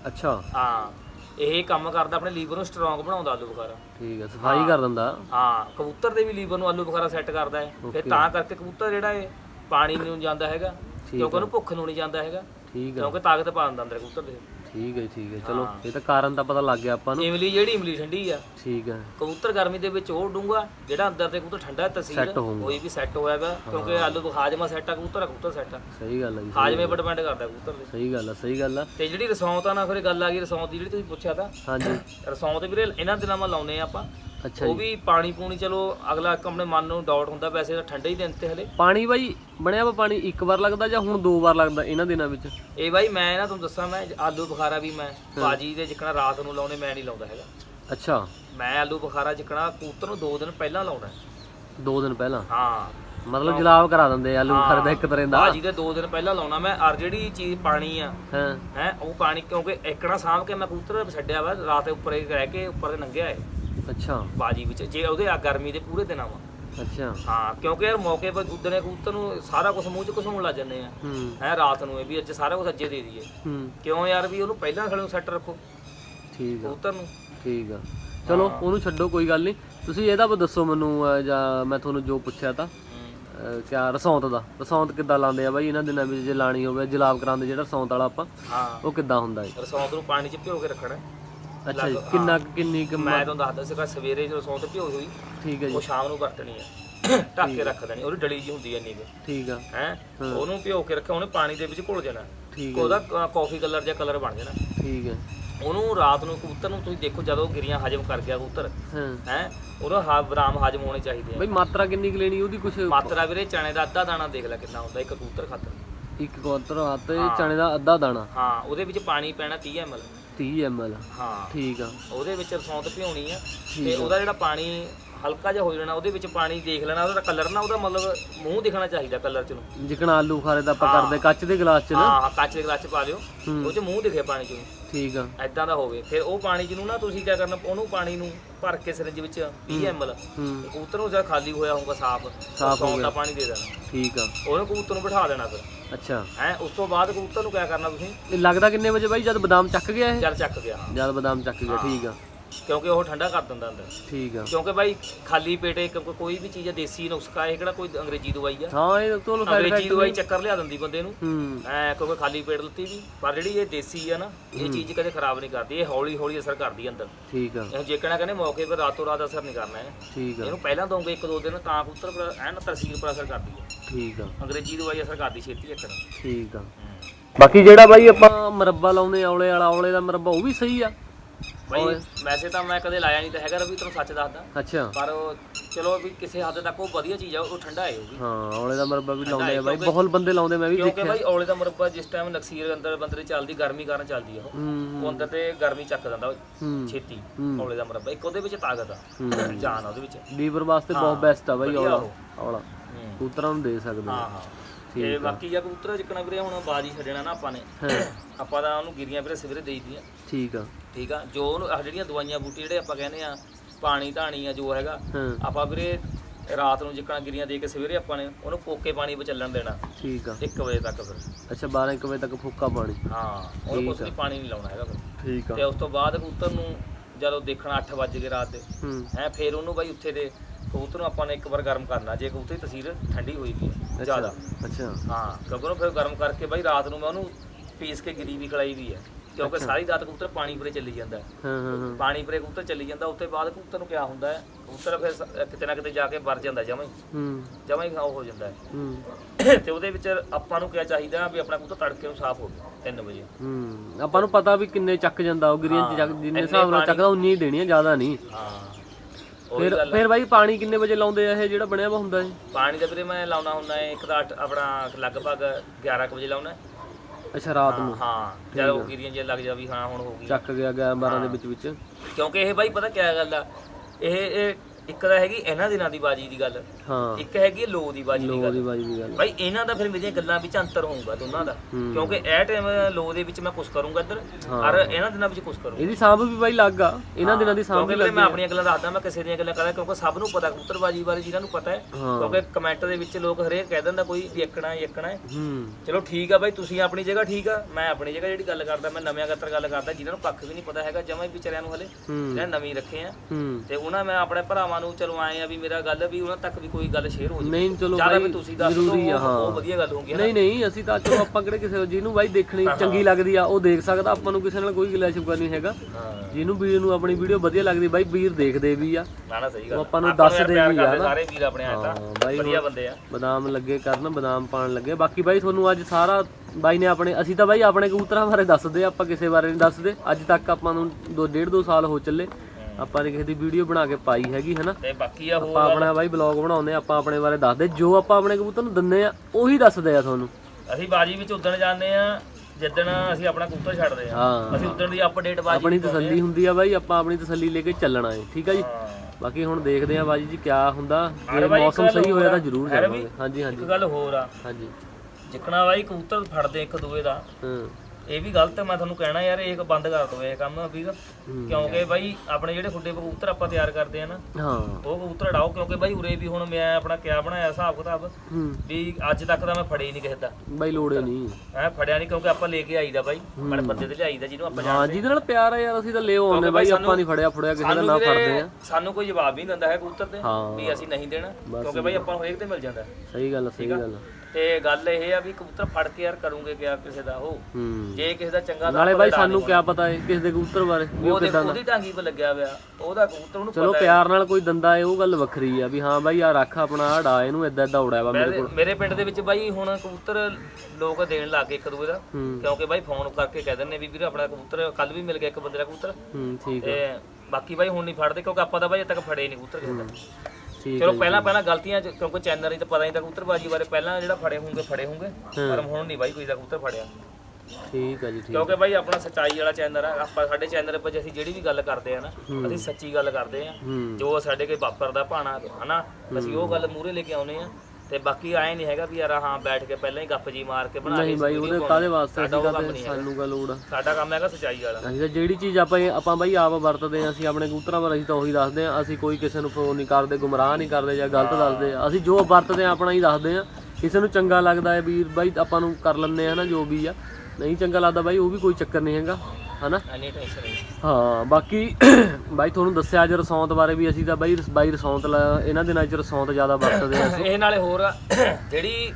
ਅੱਛਾ। ਹਾਂ। ਇਹ ਕੰਮ ਕਰਦਾ ਆਪਣੇ ਲੀਵਰ ਨੂੰ ਸਟਰੋਂਗ ਬਣਾਉਂਦਾ ਆਲੂ ਬੁਖਾਰਾ। ਠੀਕ ਹੈ ਸਫ਼ਾਈ ਕਰ ਦਿੰਦਾ। ਹਾਂ ਕਬੂਤਰ ਦੇ ਵੀ ਲੀਵਰ ਨੂੰ ਆਲੂ ਬੁਖਾਰਾ ਸੈੱਟ ਕਰਦਾ ਹੈ ਫਿਰ ਤਾਂ ਕਰਕੇ ਕਬੂਤਰ ਜਿਹੜਾ ਹੈ ਪਾਣੀ ਨੂੰ ਜਾਂਦਾ ਹੈਗਾ ਕਿਉਂਕਿ ਉਹਨੂੰ ਭੁੱਖ ਨੂੰ ਨਹੀਂ ਜਾਂਦਾ ਹੈਗਾ ਠੀਕ ਹੈ। ਕਿਉਂਕਿ ਤਾਕਤ ਪਾ ਦਿੰਦਾ ਅੰਦਰ ਕਬੂਤਰ ਦੇ। ਠੀਕ ਹੈ ਠੀਕ ਹੈ। ਚਲੋ ਇਹ ਤਾਂ ਕਾਰਨ ਤਾਂ ਪਤਾ ਲੱਗ ਗਿਆ ਆਪਾਂ ਨੂੰ। ਇਮਲੀ ਜਿਹੜੀ ਇਮਲੀ ਠੰਡੀ ਆ। ਠੀਕ ਹੈ। ਕਬੂਤਰ ਗਰਮੀ ਦੇ ਵਿੱਚ ਉਹ ਡੂੰਗਾ ਜਿਹੜਾ ਅੰਦਰ ਤੇ ਕਬੂਤਰ ਠੰਡਾ ਤਸੀਰ Set ਹੋਊਗਾ। ਕੋਈ ਵੀ ਸੈੱਟ ਹੋਇਆਗਾ ਕਿਉਂਕਿ ਆਲੂ ਬੁ- ਹਾਜਮਾ ਸੈੱਟ ਆ ਕਬੂਤਰ ਆ ਕਬੂਤਰ ਸੈੱਟ ਆ। ਸਹੀ ਗੱਲ ਹੈ ਜੀ ਹਾਜਮੇ ਪਰ ਡਿਪੈਂਡ ਕਰਦਾ ਕਬੂਤਰ ਦੇ ਸਹੀ ਗੱਲ ਹੈ ਸਹੀ ਗੱਲ ਹੈ। ਤੇ ਜਿਹੜੀ ਰਸੌਂਤ ਆ ਨਾ ਫਿਰ ਗੱਲ ਆ ਗਈ ਰਸੌਂਤ ਦੀ ਜਿਹੜੀ ਤੁਸੀਂ ਪੁੱਛਿਆ ਤਾਂ। ਹਾਂਜੀ। ਰਸੌਂਤ ਵੀਰੇ ਇਹਨਾਂ ਦਿਨਾਂ ਮੈਂ ਲਾਉਨੇ ਆ ਆਪਾਂ। ਅੱਛਾ ਉਹ ਜੀ। ਵੀ ਪਾਣੀ ਪੂਣੀ ਚਲੋ ਅਗਲਾ ਇੱਕ ਆਪਣੇ ਮਨ ਨੂੰ ਡਾਊਟ ਹੁੰਦਾ ਵੈਸੇ ਤਾਂ ਠੰਡੇ ਹੀ ਦਿਨ ਤੇ ਹਲੇ। ਪਾਣੀ ਬਾਈ ਬਣਿਆ ਵਾ ਪਾਣੀ ਇੱਕ ਵਾਰ ਲੱਗਦਾ ਜਾਂ ਹੁਣ ਦੋ ਵਾਰ ਲੱਗਦਾ ਇਹਨਾਂ ਦਿਨਾਂ ਵਿੱਚ? ਇਹ ਬਾਈ ਮੈਂ ਨਾ ਤੁਹਾਨੂੰ ਦੱਸਾਂ ਮੈਂ ਆਲੂ ਬੁਖਾਰਾ ਵੀ ਮੈਂ ਬਾਜੀ ਦੇ ਜਿਕਣਾ ਰਾਤ ਨੂੰ ਲਾਉਣੇ ਮੈਂ ਨਹੀਂ ਲਾਉਂਦਾ ਹੈਗਾ। ਅੱਛਾ। ਮੈਂ ਆਲੂ ਬੁਖਾਰਾ ਜਿਕਣਾ ਕਬੂਤਰ ਨੂੰ 2 ਦਿਨ ਪਹਿਲਾਂ ਲਾਉਣਾ ਦੋ ਦਿਨ ਪਹਿਲਾਂ? ਹਾਂ। ਮਤਲਬ ਜਲਾਬ ਕਰਾ ਦਿੰਦੇ ਆ ਆਲੂ ਬੁਖਾਰੇ ਦਾ ਇੱਕ ਤਰ੍ਹਾਂ ਦਾ। ਬਾਜੀ ਦੇ 2 ਦਿਨ ਪਹਿਲਾਂ ਲਾਉਣਾ ਮੈਂ ਔਰ ਜਿਹੜੀ ਚੀਜ਼ ਪਾਣੀ ਆ ਹਾਂ। ਹੈ ਉਹ ਪਾਣੀ ਕਿਉਂਕਿ ਇੱਕਣਾ ਸਾਂਭ ਕੇ ਮੈਂ ਕਬੂਤਰ ਛੱਡਿਆ ਵਾ ਰਾਤ ਦੇ ਉੱਪਰ ਹੀ ਰਹਿ ਕੇ ਉੱਪਰ ਤੇ ਨੰਗਿਆ ਹੈ ਅੱਛਾ। ਬਾਜੀ ਵਿੱਚ ਜੇ ਉਹਦੇ ਆ ਗਰਮੀ ਦੇ ਪੂਰੇ ਦਿਨਾਂ ਵਾ। ਅੱਛਾ। ਹਾਂ ਕਿਉਂਕਿ ਯਾਰ ਮੌਕੇ ਪਰ ਉਦਣੇ ਕਬੂਤਰ ਨੂੰ ਸਾਰਾ ਕੁਝ ਮੂੰਹ ਚ ਘਸੂਣ ਲੱਗ ਜੰਨੇ ਆ। ਹੂੰ। ਰਾਤ ਨੂੰ ਇਹ ਵੀ ਅੱਜ ਸਾਰਾ ਕੁਝ ਅੱਜੇ ਦੇ ਦਈਏ। ਹੂੰ। ਕਿਉਂ ਯਾਰ ਵੀ ਉਹਨੂੰ ਪਹਿਲਾਂ ਖੜੇ ਸੈੱਟ ਰੱਖੋ। ਠੀਕ ਆ। ਕਬੂਤਰ ਨੂੰ। ਠੀਕ ਆ। ਚਲੋ ਉਹਨੂੰ ਛੱਡੋ ਕੋਈ ਗੱਲ ਨਹੀਂ। ਤੁਸੀਂ ਇਹਦਾ ਵੀ ਦੱਸੋ ਮੈਨੂੰ ਅਹ, ਜਾਂ ਮੈਂ ਤੁਹਾਨੂੰ ਜੋ ਪੁੱਛਿਆ ਤਾਂ। ਅਹ, ਕਿਆ ਰਸੌਂਤ ਦਾ? ਰਸੌਂਤ ਕਿੱਦਾਂ ਲਾਉਂਦੇ ਆ ਬਾਈ? ਇਹਨਾਂ ਦਿਨਾਂ ਵਿੱਚ ਜੇ ਲਾਣੀ ਹੋਵੇ ਜਲਾਬ ਕਰਾਉਂਦੇ ਜਿਹੜਾ ਰਸੌਂਤ ਵਾਲਾ ਆਪਾਂ ਹਾਂ। ਉਹ ਕਿੱਦਾਂ ਹੁੰਦਾ ਹੈ ਰਸੌਂਤ ਨੂੰ ਪਾਣੀ 'ਚ ਭਿਓ ਕੇ ਰੱਖਣਾ। ਅੱਛਾ ਜੀ ਕਿੰਨਾ ਕੁ- ਕਿੰਨੀ ਕੁ ਮੈਂ ਤੁਹਾਨੂੰ ਦੱਸਦਾ ਸੀਗਾ ਸਵੇਰੇ ਜਦੋਂ ਰਸੌਂਤ ਭਿਓਈ ਹੋਈ ਠੀਕ ਹੈ ਜੀ। ਉਹ ਸ਼ਾਮ ਨੂੰ ਵਰਤਣੀ ਹੈ ਢੱਕ ਕੇ ਰੱਖ ਦੇਣੀ ਉਹਦੀ ਡਲੀ ਜੀ ਹੁੰਦੀ ਹੈ ਇੰਨੀ ਕੁ। ਠੀਕ ਆ। ਹੈ? ਉਹਨੂੰ ਭਿਓ ਕੇ ਰੱਖਿਆ ਉਹਨੇ ਪਾਣੀ ਦੇ ਵਿੱਚ ਘੁਲ ਜਾਣਾ। ਠੀਕ ਉਹਦਾ ਕਾਫੀ ਕਲਰ ਜਿਹਾ ਕਲਰ ਬਣ ਜਾਣਾ। ਠੀਕ ਹੈ। ਉਹਨੂੰ ਰਾਤ ਨੂੰ ਕਬੂਤਰ ਨੂੰ ਤੁਸੀਂ ਦੇਖੋ ਜਦੋਂ ਗਿਰੀਆਂ ਹਜਮ ਕਰ ਗਿਆ ਕਬੂਤਰ ਹਾਂ। ਹੈ? ਉਹਦਾ ਹਾ ਬਰਾਮ ਹਜਮ ਹੋਣੇ ਚਾਹੀਦੇ ਆ। ਬਈ ਮਾਤਰਾ ਕਿੰਨੀ ਕੁ ਲੈਣੀ ਉਹਦੀ ਕੁਛ? ਮਾਤਰਾ ਵੀਰੇ ਚਣੇ ਦਾ ਅੱਧਾ ਦਾਣਾ ਦੇਖ ਲੈ ਕਿੰਨਾ ਹੁੰਦਾ ਇੱਕ ਕਬੂਤਰ ਖਾਤਰ। ਇੱਕ ਕੁਆਂਟਰ ਹੱਥ ਚਣੇ ਦਾ ਅੱਧਾ ਦਾਣਾ। ਹਾਂ ਉਹਦੇ ਵਿੱਚ ਪਾਣੀ ਪੈਣਾ 30 ml 30 ml ਹਾਂ। ਠੀਕ ਆ। ਉਹਦੇ ਵਿੱਚ ਰਸੌਂਤ ਭਿਉਣੀ ਆ। ਤੇ ਉਹਦਾ ਜਿਹੜਾ ਪਾਣੀ ਹਲਕਾ ਜਿਹਾ ਹੋ ਜਾਣਾ ਉਹਦੇ ਵਿੱਚ ਪਾਣੀ ਦੇਖ ਲੈਣਾ ਉਹਦਾ ਕਲਰ ਨਾ ਉਹਦਾ ਮਤਲਬ ਮੂੰਹ ਦਿਖਣਾ ਚਾਹੀਦਾ ਕਲਰ ਚ ਨੂੰ ਜਿਕਣਾ ਆਲੂ ਖਾਰੇ ਦਾ ਆਪਾਂ ਕਰਦੇ ਕੱਚ ਦੇ ਗਲਾਸ 'ਚ ਨਾ? ਹਾਂ ਹਾਂ ਕੱਚ ਦੇ ਗਲਾਸ ਚ ਪਾ ਲਿਓ ਹੂੰ। ਉਹ ਚ ਮੂੰਹ ਦਿਖੇ ਪਾਣੀ ਚ ਨੂੰ ਠੀਕ ਆ। ਐਦਾਂ ਦਾ ਹੋਵੇ। ਫਿਰ ਉਹ ਪਾਣੀ ਚ ਨੂੰ ਨਾ ਤੁਸੀਂ ਕੀ ਕਰਨਾ ਉਹਨੂੰ ਪਾਣੀ ਨੂੰ ਭਰ ਕੇ ਸਿਰੰਜ ਵਿੱਚ 30 ml ਹੂੰ। ਕਬੂਤਰ ਨੂੰ ਜਦ ਖਾਲੀ ਹੋਇਆ ਹੋਊਗਾ ਸਾਫ਼ ਸਾਫ਼ ਹੋ ਦਾ ਪਾਣੀ ਦੇ ਦੇਣਾ। ਠੀਕ ਆ। ਉਹਨੂੰ ਕਬੂਤਰ ਨੂੰ ਬਿਠਾ ਦੇਣਾ ਫਿਰ। ਅੱਛਾ। ਹੈ ਉਸ ਤੋਂ ਬਾਅਦ ਕਬੂਤਰ ਨੂੰ ਕੀ ਕਰਨਾ ਤੁਸੀਂ? ਇਹ ਲੱਗਦਾ ਕਿੰਨੇ ਵਜੇ ਬਾਈ ਜਦ ਬਦਾਮ ਚੱਕ ਗਿਆ ਇਹ? ਜਦ ਚੱਕ ਗਿਆ ਜਦ ਬਦਾਮ ਚੱਕ ਗਿਆ ਠੀਕ ਆ। ਕਿਉਂਕਿ ਉਹ ਠੰਡਾ ਕਰ ਦਿੰਦਾ ਅੰਦਰ। ਠੀਕ ਆ। ਕਿਉਂਕਿ ਬਾਈ ਖਾਲੀ ਪੇਟੇ ਕ- ਕੋਈ ਵੀ ਚੀਜ਼ ਆ ਦੇਸੀ ਨੁਸਖਾ ਇਹ ਕਿਹੜਾ ਕੋਈ ਅੰਗਰੇਜ਼ੀ ਦਵਾਈ ਆ? ਹਾਂ ਇਹ ਤੁਹਾਨੂੰ ਸਾਈਡ ਅੰਗਰੇਜ਼ੀ ਦਵਾਈ ਚੱਕਰ ਲਿਆ ਦਿੰਦੀ ਬੰਦੇ ਨੂੰ। ਹੂੰ। ਐ ਕਿਉਂਕਿ ਖਾਲੀ ਪੇਟ ਲੱਤੀ ਵੀ ਪਰ ਜਿਹੜੀ ਇਹ ਦੇਸੀ ਆ ਨਾ ਇਹ ਚੀਜ਼ ਕਦੇ ਖਰਾਬ ਨਹੀਂ ਕਰਦੀ ਇਹ ਹੌਲੀ ਹੌਲੀ ਅਸਰ ਕਰਦੀ ਆ ਅੰਦਰ। ਠੀਕ ਆ। ਇਹ ਜੇਕਣਾ ਕਹਿੰਦੇ ਮੌਕੇ 'ਤੇ ਰਾਤੋਂ ਰਾਤ ਅਸਰ ਨਹੀਂ ਕਰਨਾ ਹੈ ਠੀਕ ਆ। ਇਹਨੂੰ ਪਹਿਲਾਂ ਦੋਗੇ ਇੱਕ ਦੋ ਦਿਨ ਤਾਂ ਕਬੂਤਰ ਪਰ ਐਨ ਤਰਸੀਲ ਪਰ ਅਸਰ ਕਰਦੀ ਹੈ ਠੀਕ ਆ। ਅੰਗਰੇਜ਼ੀ ਦਵਾਈ ਅਸਰ ਕਰਦੀ ਛੇਤੀ ਇੱਕ ਠੀਕ ਆ। ਬਾਕੀ ਜਿਹੜਾ ਬਾਈ ਆਪਾਂ ਮਰੱਬਾ ਲਾਉਂਦੇ ਆ ਔਲੇ ਵਾਲਾ ਔਲੇ ਦਾ ਮਰੱਬਾ ਉਹ ਵੀ ਸਹੀ ਆ। ਬਈ ਵੈਸੇ ਤਾਂ ਮੈਂ ਕਦੇ ਲਾਇਆ ਨਹੀਂ ਤਾਂ ਹੈਗਾ ਰਵੀ ਤੁਹਾਨੂੰ ਸੱਚ ਦੱਸਦਾ। ਅੱਛਾ। ਪਰ ਉਹ ਚਲੋ ਵੀ ਕਿਸੇ ਹੱਦ ਤੱਕ ਉਹ ਵਧੀਆ ਚੀਜ਼ ਆ ਉਹ ਠੰਡਾ ਹੈ ਉਹ ਵੀ। ਹਾਂ ਔਲੇ ਦਾ ਮਰੱਬਾ ਵੀ ਲਾਉਂਦੇ ਆ ਬਾਈ ਬਹੁਤ ਬੰਦੇ ਲਾਉਂਦੇ ਮੈਂ ਵੀ ਕਿਉਂਕਿ ਦੇਖਿਆ। ਬਾਈ ਔਲੇ ਦਾ ਮੁਰੱਬਾ ਜਿਸ ਟਾਈਮ ਨਕਸੀਰ ਅੰਦਰ ਬੰਦੇ ਦੀ ਚੱਲਦੀ ਗਰਮੀ ਕਾਰਨ ਚੱਲਦੀ ਆ ਉਹ। ਅੰਦਰ ਤੇ ਗਰਮੀ ਚੱਕ ਹੂੰ ਛੇਤੀ। ਔਲੇ ਦਾ ਮੁਰੱਬਾ। ਇੱਕ ਉਹਦੇ ਵਿੱਚ ਤਾਕਤ ਆ ਜਾਨ ਆ ਉਹਦੇ ਵਿੱਚ। ਲੀਵਰ ਵਾਸਤੇ ਬਹੁਤ ਬੈਸਟ ਆ ਬਾਈ ਔਲਾ। ਔਲਾ। ਹੂੰ। ਕਬੂਤਰਾਂ ਨੂੰ ਦੇ ਸਕਦੇ ਹਾਂ ਹਾਂ। ਤੇ ਬਾਕੀ ਆ ਕਬੂਤਰ ਜਿੱਕਣਾ ਵੀਰੇ ਹੁਣ ਬਾਜੀ ਛੱਡਣਾ ਨਾ ਆਪਾਂ ਨੇ। ਆਪਾਂ ਤਾਂ ਉਹਨੂੰ ਗਿਰੀਆਂ ਵੀਰੇ ਸਵੇਰੇ ਦੇਈ ਦੀਆਂ। ਠੀਕ ਆ। ਠੀਕ ਆ? ਜੋ ਉਹਨੂੰ ਆਹ ਜਿਹੜੀਆਂ ਦਵਾਈਆਂ ਬੂਟੀ ਜਿਹੜੇ ਆਪਾਂ ਕਹਿੰਦੇ ਆ ਪਾਣੀ ਧਾਣੀ ਆ ਜੋ ਹੈਗਾ ਆਪਾਂ ਵੀਰੇ ਰਾਤ ਨੂੰ ਜਿੱਕਣਾ ਗਿਰੀਆਂ ਦੇ ਕੇ ਸਵੇਰੇ ਆਪਾਂ ਨੇ ਉਹਨੂੰ ਕੋਕੇ ਪਾਣੀ ਵਿੱਚ ਚੱਲਣ ਦੇਣਾ। ਠੀਕ ਆ। 1 ਵਜੇ ਤੱਕ ਫਿਰ। ਅੱਛਾ 12 1 ਵਜੇ ਤੱਕ ਫੁੱਕਾ ਪਾਣੀ। ਹਾਂ ਉਹਨੂੰ ਨਹੀਂ ਪਾਣੀ ਨਹੀਂ ਲਾਉਣਾ ਹੈਗਾ ਫਿਰ। ਠੀਕ ਆ। ਤੇ ਉਸ ਤੋਂ ਬਾਅਦ ਕਬੂਤਰ ਨੂੰ ਜਦੋਂ ਦੇਖਣਾ 8 ਵਜੇ ਰਾਤ ਦੇ ਹੈ ਫਿਰ ਉਹਨੂੰ ਬਾਈ ਉੱਥੇ ਦੇ ਕਬੂਤਰ ਨੂੰ ਆਪਾਂ ਨੇ ਇੱਕ ਵਾਰ ਗਰਮ ਕਰਨਾ ਜੇ ਕਬੂਤਰ ਦੀ ਤਸੀਰ ਠੰਡੀ ਹੋਈ ਵੀ ਹੈ ਜ਼ਿਆਦਾ। ਅੱਛਾ। ਹਾਂ ਕਿਉਂਕਿ ਉਹਨੂੰ ਫਿਰ ਗਰਮ ਕਰਕੇ ਬਾਈ ਰਾਤ ਨੂੰ ਮੈਂ ਉਹਨੂੰ ਪੀਸ ਕੇ ਗਿਰੀ ਵੀ ਖਲਾਈ ਵੀ ਹੈ। ਕਿਉਂਕਿ ਸਾਰੀ ਰਾਤ ਕਬੂਤਰ ਪਾਣੀ ਪਰੇ ਚੱਲੀ ਜਾਂਦਾ ਹੈ। ਹਾਂ ਪਾਣੀ ਪਰੇ ਕਬੂਤਰ ਚੱਲੀ ਜਾਂਦਾ ਉੱਤੇ ਬਾਅਦ ਕਬੂਤਰ ਨੂੰ ਕਿਆ ਹੁੰਦਾ ਹੈ ਕਬੂਤਰ ਫਿਰ ਸ- ਕਿਤੇ ਨਾ ਕਿਤੇ ਜਾ ਕੇ ਵਰ ਜਾਂਦਾ ਜਮਾਂ ਹੀ। ਹੂੰ। ਜਮਾਂ ਹੀ ਉਹ ਹੋ ਜਾਂਦਾ ਹੈ। ਹੂੰ। ਤੇ ਉਹਦੇ ਵਿੱਚ ਆਪਾਂ ਨੂੰ ਕਿਆ ਚਾਹੀਦਾ ਵੀ ਆਪਣਾ ਕਬੂਤਰ ਤੜਕੇ ਨੂੰ ਸਾਫ਼ ਹੋਵੇ 3 ਵਜੇ। ਹੂੰ। ਆਪਾਂ ਨੂੰ ਪਤਾ ਵੀ ਕਿੰਨੇ ਚੱਕ ਜਾਂਦਾ ਉਹ ਗਰੀਆਂ ਚ ਚੱਕ ਜਿੰਨੇ ਹਿਸਾਬ ਨਾਲ ਚੱਕਦਾ ਉਨੀ ਹੀ ਦੇਣੀ ਆ ਜ਼ਿਆਦਾ ਨਹੀਂ। ਹਾਂ। ਫਿਰ ਫਿਰ ਬਾਈ ਪਾਣੀ ਕਿੰਨੇ ਵਜੇ ਲਾਉਂਦੇ ਆ ਇਹ ਜਿਹੜਾ ਬਣਿਆ ਵਾ ਹੁੰਦਾ ਇਹ? ਪਾਣੀ ਦਾ ਵੀਰੇ ਮੈਂ ਲਾਉਣਾ ਹੁੰਦਾ ਹੈ ਇੱਕ ਅੱਠ- ਆਪਣਾ ਲਗਭਗ 11 ਕੁ ਵਜੇ ਲਾਉਣਾ। ਹੈ। ਅੱਛਾ ਰਾਤ ਨੂੰ? ਹਾਂ ਜਦ ਉਹ ਗਿਰੀਆਂ ਜੇ ਲੱਗ ਜਾ ਵੀ ਹਾਂ ਹੁਣ ਹੋ ਗਈ। ਚੱਕ ਗਿਆ 11 12 ਦੇ ਵਿੱਚ ਵਿੱਚ। ਕਿਉਂਕਿ ਇਹ ਬਾਈ ਪਤਾ ਕਿਆ ਗੱਲ ਆ? ਇਹ ਇਹ ਇੱਕ ਤਾਂ ਹੈਗੀ ਇਹਨਾਂ ਦਿਨਾਂ ਦੀ ਬਾਜੀ ਦੀ ਗੱਲ ਹਾਂ। ਇੱਕ ਹੈਗੀ ਲੋ ਦੀ ਬਾਜੀ ਦੀ ਗੱਲ। ਉਹਦੀ ਬਾਜੀ ਦੀ ਗੱਲ। ਬਾਈ ਇਹਨਾਂ ਦਾ ਫਿਰ ਮੇਰੀਆਂ ਗੱਲਾਂ ਵਿੱਚ ਅੰਤਰ ਹੋਊਗਾ ਦੋਨਾਂ ਦਾ। ਕਿਉਂਕਿ ਇਹ ਟਾਈਮ ਲੋ ਦੇ ਵਿੱਚ ਮੈਂ ਕੁਝ ਕਰੂੰਗਾ ਇੱਧਰ ਔਰ ਇਹਨਾਂ ਦਿਨਾਂ ਵਿੱਚ ਕੁਝ ਕਰੂੰਗਾ। ਇਹਦੀ ਸਾਂਭ ਵੀ ਬਾਈ ਲੱਗ ਆ। ਇਹਨਾਂ ਦਿਨਾਂ ਦੀ ਸਾਂਭ ਕਿਉਂਕਿ ਮੈਂ ਆਪਣੀਆਂ ਗੱਲਾਂ ਦੱਸਦਾ ਮੈਂ ਕਿਸੇ ਦੀਆਂ ਗੱਲਾਂ ਕਰਦਾ ਕਿਉਂਕਿ ਸਭ ਨੂੰ ਪਤਾ ਕਬੂਤਰਬਾਜੀ ਬਾਰੇ ਜਿਹਨਾਂ ਨੂੰ ਪਤਾ ਹੈ। ਕਿਉਂਕਿ ਕਮੈਂਟ ਦੇ ਵਿੱਚ ਲੋਕ ਹਰੇਕ ਕਹਿ ਦਿੰਦਾ ਕੋਈ ਵੀ ਇੱਕਣਾ ਹੈ ਇੱਕਣਾ ਹੈ। ਹੂੰ। ਚਲੋ ਠੀਕ ਆ ਬਾਈ ਤੁਸੀਂ ਆਪਣੀ ਜਗ੍ਹਾ ਠੀਕ ਆ ਮੈਂ ਆਪਣੀ ਜਗ੍ਹਾ ਜਿਹੜੀ ਗੱਲ ਕਰਦਾ ਮੈਂ ਨਵਿਆਂ ਗੱਤਰ ਗੱਲ ਕਰਦਾ ਜਿਨ੍ਹਾਂ ਨੂੰ ਕੱਖ ਵੀ ਨਹੀਂ ਪਤਾ ਹੈਗਾ ਜਮਾਂ ਹੀ ਵਿਚਾਰਿਆਂ ਨੂੰ ਹਲੇ ਜਿਹੜਾ ਨਵੀਂ ਰੱਖੇ ਆ। ਤੇ ਉਹਨਾਂ ਮੈਂ ਆਪਣੇ ਭਰਾਵਾਂ ਨੂੰ ਚਲੋ ਆਏ ਆ ਵੀ ਮੇਰਾ ਗੱਲ ਵੀ ਉਹਨਾਂ ਤੱਕ ਵੀ ਕੋਈ ਗੱਲ ਸ਼ੇਅਰ ਹੋ ਜਾਵੇ। ਨਹੀਂ ਚਲੋ ਜ਼ਿਆਦਾ ਵੀ ਤੁਸੀਂ ਦੱਸ ਦਿਓ ਜ਼ਰੂਰੀ ਆ ਉਹ- ਹਾਂ। ਉਹ ਵਧੀਆ ਗੱਲ ਹੋਊਗੀ ਨਹੀਂ ਨਹੀਂ ਅਸੀਂ ਤਾਂ ਚਲੋ ਆਪਾਂ ਕਿਹੜੇ ਕਿਸੇ ਜਿਹਨੂੰ ਬਾਈ ਦੇਖਣੀ ਚੰਗੀ ਲੱਗਦੀ ਆ ਉਹ ਦੇਖ ਸਕਦਾ ਆਪਾਂ ਨੂੰ ਕਿਸੇ ਨਾਲ ਕੋਈ ਗਿਲਾ ਸ਼ਿਕਵਾ ਨਹੀਂ ਹੈਗਾ। ਹਾਂ। ਜਿਹਨੂੰ ਵੀਰ ਨੂੰ ਆਪਣੀ ਵੀਡੀਓ ਵਧੀਆ ਲੱਗਦੀ ਬਾਈ ਵੀਰ ਦੇਖਦੇ ਵੀ ਆ। ਨਾ ਨਾ ਸਹੀ ਗੱਲ ਆਪਾਂ ਨੂੰ ਯਾਰ ਦੱਸਦੇ ਪਿਆਰ ਵੀ ਆ ਕਰਦੇ ਨਾ। ਸਾਰੇ ਵੀਰ ਆਪਣੇ ਆਏ ਤਾਂ। ਹਾਂ ਬਾਈ ਵਧੀਆ ਬੰਦੇ ਆ। ਬਦਾਮ ਲੱਗੇ ਕਰਨ ਬਦਾਮ ਪਾਣ ਲੱਗੇ। ਬਾਕੀ ਬਾਈ ਤੁਹਾਨੂੰ ਅੱਜ ਸਾਰਾ ਬਾਈ ਨੇ ਆਪਣੇ ਅਸੀਂ ਤਾਂ ਬਾਈ ਆਪਣੇ ਕਬੂਤਰਾਂ ਬਾਰੇ ਦੱਸਦੇ ਆ, ਆਪਾਂ ਕਿਸੇ ਬਾਰੇ ਨਹੀਂ ਦੱਸਦੇ। ਅੱਜ ਤੱਕ ਆਪਾਂ ਨੂੰ ਦੋ ਡੇਢ ਦੋ ਸਾਲ ਹੋ ਚੱਲੇ। ਆਪਾਂ ਨੇ ਕਿਸੇ ਦੀ ਵੀਡੀਓ ਬਣਾ ਕੇ ਪਾਈ ਹੈਗੀ ਹੈਨਾ? ਤੇ ਬਾਕੀ ਆ ਹੋਰ ਆਪਾਂ ਆਪਣਾ ਬਾਈ ਬਲੌਗ ਬਣਾਉਂਦੇ ਆ, ਆਪਾਂ ਆਪਣੇ ਬਾਰੇ ਦੱਸਦੇ। ਜੋ ਆਪਾਂ ਆਪਣੇ ਕਬੂਤਰ ਨੂੰ ਦਿੰਦੇ ਆ ਉਹੀ ਦੱਸਦੇ ਆ ਤੁਹਾਨੂੰ। ਅਸੀਂ ਬਾਜੀ ਵਿੱਚ ਉਦਣ ਜਾਂਦੇ ਆ ਜਿੱਦਣ ਅਸੀਂ ਆਪਣਾ ਕਬੂਤਰ ਛੱਡਦੇ ਆ। ਹਾਂ। ਅਸੀਂ ਉਦਣ ਦੀ ਅਪਡੇਟ ਬਾਜੀ ਆਪਣੀ ਤਸੱਲੀ ਹੁੰਦੀ ਆ ਬਾਈ ਆਪਾਂ ਆਪਣੀ ਤਸੱਲੀ ਲੈ ਕੇ ਚੱਲਣਾ ਹੈ ਠੀਕ ਆ ਜੀ? ਬਾਕੀ ਹੁਣ ਦੇਖਦੇ ਆ ਬਾਜੀ ਜੀ ਕਿਆ ਹੁੰਦਾ। ਜੇ ਬਾਈ ਇੱਕ ਮੌਸਮ ਗੱਲ ਸਹੀ ਹੋਰ ਹੋਇਆ ਆ। ਤਾਂ ਜ਼ਰੂਰ ਅਰੇ ਜਾਵਾਂਗੇ। ਵੀ ਹਾਂਜੀ ਇੱਕ ਹਾਂਜੀ ਗੱਲ ਹੋਰ ਆ। ਹਾਂਜੀ। ਜਿੱਕਣਾ ਬਾਈ ਕਬੂਤਰ ਫੜਦੇ ਇੱਕ ਦੂਏ ਦਾ। ਹਾਂ। ਇਹ ਵੀ ਗਲਤ ਹੈ ਮੈਂ ਤੁਹਾਨੂੰ ਕਹਿਣਾ ਯਾਰ ਇਹ ਬੰਦ ਕਰ ਦਿਓ ਇਹ ਕੰਮ ਵੀਰ ਕਿਉਂਕਿ ਬਾਈ ਆਪਣੇ ਜਿਹੜੇ ਖੁੱਡੇ ਕਬੂਤਰ ਆਪਾਂ ਤਿਆਰ ਕਰਦੇ ਆ ਨਾ ਹਾਂ। ਉਹ ਕਬੂਤਰ ਡਾਓ ਕਿਉਂਕਿ ਬਾਈ ਉਰੇ ਵੀ ਹੁਣ ਮੈਂ ਆਪਣਾ ਕਿਆ ਬਣਾਇਆ ਹਿਸਾਬ ਕਿਤਾਬ ਹੂੰ। ਵੀ ਅੱਜ ਤੱਕ ਤਾਂ ਮੈਂ ਫੜੇ ਹੀ ਨਹੀਂ ਕਿਸੇ ਦਾ। ਬਾਈ ਲੋੜੇ ਨਹੀਂ। ਐ ਫੜਿਆ ਨਹੀਂ ਕਿਉਂਕਿ ਆਪਾਂ ਲੈ ਕੇ ਆਈਦਾ ਬਾਈ ਬੜੇ ਬੰਦੇ ਤੇ ਲਿਆਈਦਾ ਜਿਹਨੂੰ ਆਪਾਂ ਹਾਂ ਜਿਹਦੇ ਨਾਲ ਪਿਆਰ ਆ ਯਾਰ ਅਸੀਂ ਤਾਂ ਲੈ ਆਉਂਦੇ ਬਾਈ ਆਪਾਂ ਨਹੀਂ ਫੜਿਆ ਫੜਿਆ ਕਿਸੇ ਦਾ ਨਾ ਫੜਦੇ ਆ। ਸਾਨੂੰ ਕੋਈ ਜਵਾਬ ਹੀ ਨਹੀਂ ਦਿੰਦਾ ਹੈ ਕਬੂਤਰ ਤੇ ਹਾਂ। ਵੀ ਅਸੀਂ ਨਹੀਂ ਦੇਣਾ ਕਿਉਂਕਿ ਬਾਈ ਆਪਾਂ ਨੂੰ ਹਰੇਕ ਤੇ ਮਿਲ ਜਾਂਦਾ ਸਹੀ ਗੱਲ ਸਹੀ ਗੱਲ। ਤੇ ਗੱਲ ਇਹ ਆ ਵੀ ਕਬੂਤਰ ਫੜ ਕੇ ਯਾਰ ਕਰੂਗੇ ਕਿਆ ਕਿਸੇ ਦਾ ਉਹ। ਹੂੰ। ਜੇ ਕਿਸੇ ਦਾ ਚੰਗਾ ਨਾਲੇ ਬਾਈ ਸਾਨੂੰ ਕਿਆ ਪਤਾ ਹੈ ਕਿਸ ਦੇ ਕਬੂਤਰ ਬਾਰੇ ਵੀ ਉਹ ਉਹ ਕਿਦਾਂ ਦਾ। ਉਹਦੀ ਟਾਂਗੀ 'ਤੇ ਲੱਗਿਆ ਹੋਇਆ। ਉਹਦਾ ਕਬੂਤਰ ਉਹਨੂੰ ਚਲੋ ਪਿਆਰ ਨਾਲ ਕੋਈ ਦੰਦਾ ਹੈ ਉਹ ਗੱਲ ਵੱਖਰੀ ਆ ਵੀ ਹਾਂ ਬਾਈ ਆ ਰੱਖ ਆਪਣਾ ਆਹ ਡਾ ਇਹਨੂੰ ਏਦਾਂ ਏਦਾਂ ਉੜਿਆ ਵਾ ਮੇਰੇ ਮੇਰੇ- ਮੇਰੇ ਪਿੰਡ ਦੇ ਵਿੱਚ ਬਾਈ ਹੁਣ ਕਬੂਤਰ ਲੋਕ ਦੇਣ ਲੱਗ ਗਏ ਇੱਕ ਦੂਏ ਦਾ। ਹੂੰ। ਕਿਉਂਕਿ ਬਾਈ ਫੋਨ ਕਰਕੇ ਕਹਿ ਦਿੰਦੇ ਵੀ ਵੀਰ ਆਪਣਾ ਕਬੂਤਰ ਕੱਲ ਵੀ ਮਿਲ ਗਿਆ ਇੱਕ ਬੰਦੇ ਦਾ ਕਬੂਤਰ। ਹੂੰ ਠੀਕ ਆ। ਤੇ ਬਾਕੀ ਬਾਈ ਹੁਣ ਨਹੀਂ ਫੜਦੇ ਕਿਉਂਕਿ ਆਪਾਂ ਤਾਂ ਬਾਈ ਅਜੇ ਤੱਕ ਫੜੇ ਨਹੀਂ ਕਬੂਤਰ ਕਿਸੇ ਦਾ। ਠੀਕ ਚਲੋ ਪਹਿਲਾਂ ਪਹਿਲਾਂ ਗਲਤੀਆਂ ਚ- ਕਿਉਂਕਿ ਚੈਨਲ ਹੀ ਤਾਂ ਪਤਾ ਨਹੀਂ ਤਾਂ ਕਬੂਤਰਬਾਜੀ ਬਾਰੇ ਪਹਿਲਾਂ ਜਿਹੜਾ ਫੜੇ ਹੋਣਗੇ ਫੜੇ ਹੋਣਗੇ। ਪਰ ਹੁਣ ਨਹੀਂ ਬਾਈ ਕੋਈ ਦਾ ਕਬੂਤਰ ਫੜਿਆ। ਠੀਕ ਆ ਜੀ ਠੀਕ। ਕਿਉਂਕਿ ਬਾਈ ਆਪਣਾ ਸੱਚਾਈ ਵਾਲਾ ਚੈਨਲ ਆ ਆਪਾਂ ਸਾਡੇ ਚੈਨਲ 'ਤੇ ਅਸੀਂ ਜਿਹੜੀ ਵੀ ਗੱਲ ਕਰਦੇ ਆ ਨਾ ਅਸੀਂ ਸੱਚੀ ਗੱਲ ਕਰਦੇ ਆ। ਹੂੰ। ਜੋ ਸਾਡੇ ਕੋਈ ਵਾਪਰਦਾ ਭਾਣਾ ਹਨਾ ਅਸੀਂ ਉਹ ਗੱਲ ਮੂਰੇ ਲੈ ਕੇ ਆਉਨੇ ਆ ਤੇ ਬਾਕੀ ਐ ਨਹੀਂ ਹੈਗਾ ਵੀ ਯਾਰ ਹਾਂ ਬੈਠ ਕੇ ਪਹਿਲਾਂ ਹੀ ਗੱਪ ਜੀ ਮਾਰ ਕੇ ਬਣਾ ਨਹੀਂ ਲਈ ਬਾਈ ਉਹਦੇ ਕਾਦੇ ਵਾਸਤੇ ਤਾਂ ਤੇ ਸਾਨੂੰ ਕਾ ਲੋੜ ਆ। ਸਾਡਾ ਕੰਮ ਹੈਗਾ ਸੱਚਾਈ ਵਾਲਾ। ਅਸੀਂ ਤਾਂ ਜਿਹੜੀ ਚੀਜ਼ ਆਪਾਂ ਆਪਾਂ ਬਾਈ ਆਪ ਵਰਤਦੇ ਆ ਅਸੀਂ ਆਪਣੇ ਕਬੂਤਰਾਂ ਬਾਰੇ ਅਸੀਂ ਤਾਂ ਉਹੀ ਦੱਸਦੇ ਆ ਅਸੀਂ ਕੋਈ ਕਿਸੇ ਨੂੰ ਫੋਨ ਨਹੀਂ ਕਰਦੇ ਗੁੰਮਰਾਹ ਨਹੀਂ ਕਰਦੇ ਜਾਂ ਗਲਤ ਦੱਸਦੇ ਆ ਅਸੀਂ ਜੋ ਵਰਤਦੇ ਆ ਆਪਣਾ ਹੀ ਦੱਸਦੇ ਆ ਕਿਸੇ ਨੂੰ ਚੰਗਾ ਲੱਗਦਾ ਹੈ ਵੀਰ ਬਾਈ ਆਪਾਂ ਨੂੰ ਕਰ ਲੈਂਦੇ ਆ ਨਾ ਜੋ ਵੀ ਆ। ਨਹੀਂ ਚੰਗਾ ਲੱਗਦਾ ਬਾਈ ਉਹ ਵੀ ਕੋਈ ਚੱਕਰ ਨਹੀਂ ਹੈਗਾ। ਹਨਾ? ਹਾਂ ਬਾਕੀ ਬਾਈ ਤੁਹਾਨੂੰ ਦੱਸਿਆ ਅੱਜ ਰਸੌਂਤ ਬਾਰੇ ਵੀ ਅਸੀਂ ਤਾਂ ਬਾਈ ਬਾਈ ਰਸੌਂਤ ਲ- ਇਹਨਾਂ ਦਿਨਾਂ 'ਚ ਰਸੌਂਤ ਜ਼ਿਆਦਾ ਵਰਤਦੇ ਆ ਇਹ ਨਾਲੇ ਹੋਰ ਆ, ਜਿਹੜੀ